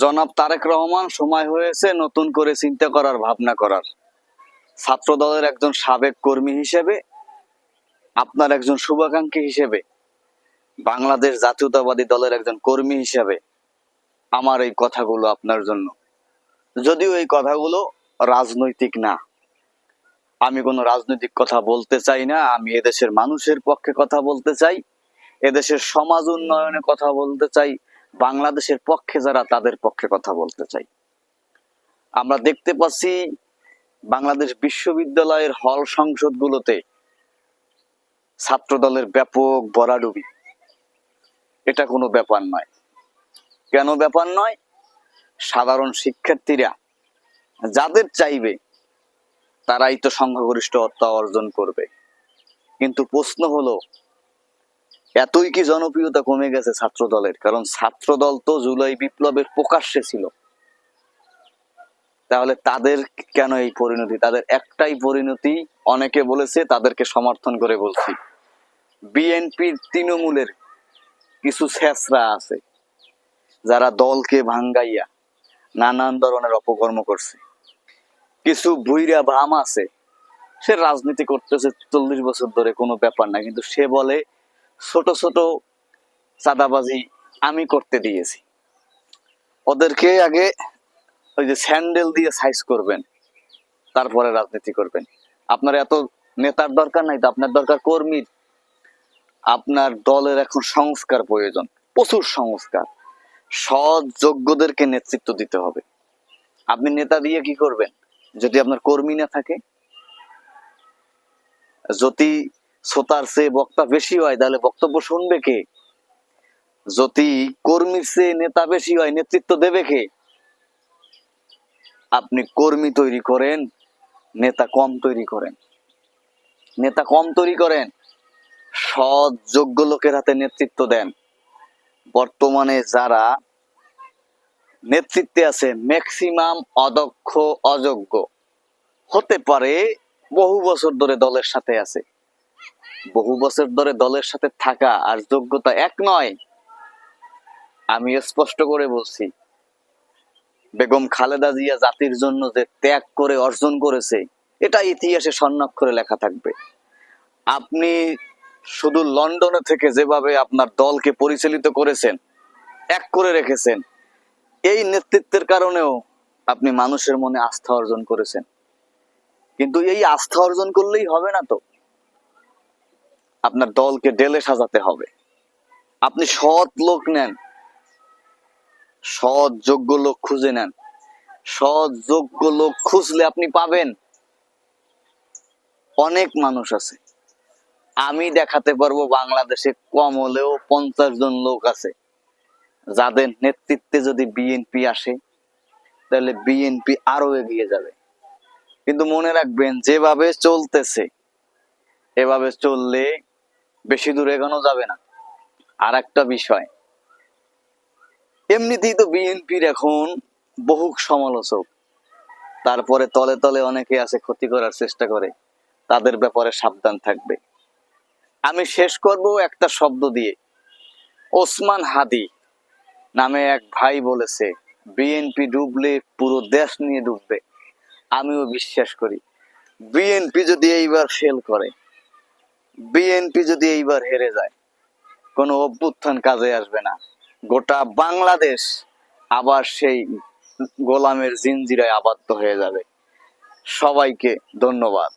জনাব তারেক রহমান, সময় হয়েছে নতুন করে চিন্তা করার, ভাবনা করার। ছাত্র দলের একজন সাবেক কর্মী হিসেবে, আপনার একজন শুভাকাঙ্ক্ষী হিসেবে, বাংলাদেশ জাতীয়তাবাদী দলের একজন কর্মী হিসেবে আমার এই কথাগুলো আপনার জন্য। যদিও এই কথাগুলো রাজনৈতিক না। আমি কোনো রাজনৈতিক কথা বলতে চাই না, আমি এদেশের মানুষের পক্ষে কথা বলতে চাই, এদেশের সমাজ উন্নয়নে কথা বলতে চাই বাংলাদেশের পক্ষে যারা তাদের পক্ষে কথা বলতে চাই। আমরা দেখতে পাচ্ছি বাংলাদেশ বিশ্ববিদ্যালয়ের হল সংসদগুলোতে ছাত্র দলের ব্যাপক বরাডুবি। এটা কোনো ব্যাপার নয়। কেন ব্যাপার নয়? সাধারণ শিক্ষার্থীরা যাদের চাইবে, তারাই তো সংখ্যাগরিষ্ঠতা অর্জন করবে। কিন্তু প্রশ্ন হলো এতই কি জনপ্রিয়তা কমে গেছে ছাত্র দলের কারণ ছাত্র দল তো জুলাই বিপ্লবের প্রকাশ্যে ছিল। তাহলে তাদের কেন এই পরিণতি? তাদের একটাই পরিণতি, অনেকে বলেছে তাদেরকে সমর্থন করে বলছি। বিএনপির তৃণমূলের কিছু ছেসরা আছে, যারা দলকে ভাঙ্গাইয়া নানান ধরনের অপকর্ম করছে। কিছু বুইরা ভাম আছে, সে রাজনীতি করতেছে চল্লিশ বছর ধরে, কোনো ব্যাপার না, কিন্তু সে বলে ছোট ছোট চাঁদাবাজি আমি করতে দিয়েছি। ওদেরকে আগে ওই যে স্যান্ডেল দিয়ে সাইজ করবেন, তারপরে রাজনীতি করবেন। আপনার এত নেতার দরকার নাই তো, আপনার দরকার কর্মীর। আপনার দলের এখন সংস্কার প্রয়োজন, প্রচুর সংস্কার। সৎ যোগ্যদেরকে নেতৃত্ব দিতে হবে। আপনি নেতা দিয়ে কি করবেন? যদি আপনার কর্মী না থাকে? যদি শ্রোতার চেয়ে বক্তা বেশি হয়, তাহলে বক্তব্য শুনবে কে? যদি কর্মীর চেয়ে নেতা বেশি হয়, নেতৃত্ব দেবে কে? আপনি কর্মী তৈরি করেন, নেতা কম তৈরি করেন। নেতা কম তৈরি করেন, সৎ, যোগ্য লোকের হাতে নেতৃত্ব দেন। বর্তমানে যারা নেতৃত্বে আছে ম্যাক্সিমাম অদক্ষ, অযোগ্য। হতে পারে বহু বছর ধরে দলের সাথে আছে। বহু বছর ধরে দলের সাথে থাকা আর যোগ্যতা এক নয় আমি স্পষ্ট করে বলছি, বেগম খালেদা জিয়া জাতির জন্য যে ত্যাগ করে অর্জন করেছে, এটা ইতিহাসে স্বর্ণাক্ষরে লেখা থাকবে। আপনি শুধু লন্ডনে থেকে যেভাবে আপনার দলকে পরিচালিত করেছেন, এক করে রেখেছেন, এই নেতৃত্বের কারণেও আপনি মানুষের মনে আস্থা অর্জন করেছেন। কিন্তু এই আস্থা অর্জন করলেই হবে না তো। আপনার দলকে ডেলে সাজাতে হবে। আপনি সৎ লোক নেন। সৎ যোগ্য লোক খুঁজে নেন। সৎ যোগ্য লোক খুঁজলে আপনি পাবেন। অনেক মানুষ আছে। আমি দেখাতে পারব বাংলাদেশে কম হলেও পঞ্চাশ জন লোক আছে। যাদের নেতৃত্বে যদি বিএনপি আসে, তাহলে বিএনপি আরও এগিয়ে যাবে। কিন্তু মনে রাখবেন, যেভাবে চলতেছে, এভাবে চললে বেশি দূর এগোনো যাবে না। আর একটা বিষয়, এমনিতেই তো বিএনপির এখন বহু সমালোচক। তারপরে তলে তলে অনেকে আছে ক্ষতি করার চেষ্টা করে, তাদের ব্যাপারে সাবধান থাকবে। আমি শেষ করব একটা শব্দ দিয়ে। ওসমান হাদি নামে এক ভাই বলেছে, বিএনপি ডুবলে পুরো দেশ নিয়ে ডুববে। আমিও বিশ্বাস করি, বিএনপি যদি এইবার ফেল করে বিএনপি যদি এইবার হেরে যায়, কোনো অভ্যুত্থান কাজে আসবে না। গোটা বাংলাদেশ আবার সেই গোলামের জিনজিরায় আবদ্ধ হয়ে যাবে। সবাইকে ধন্যবাদ।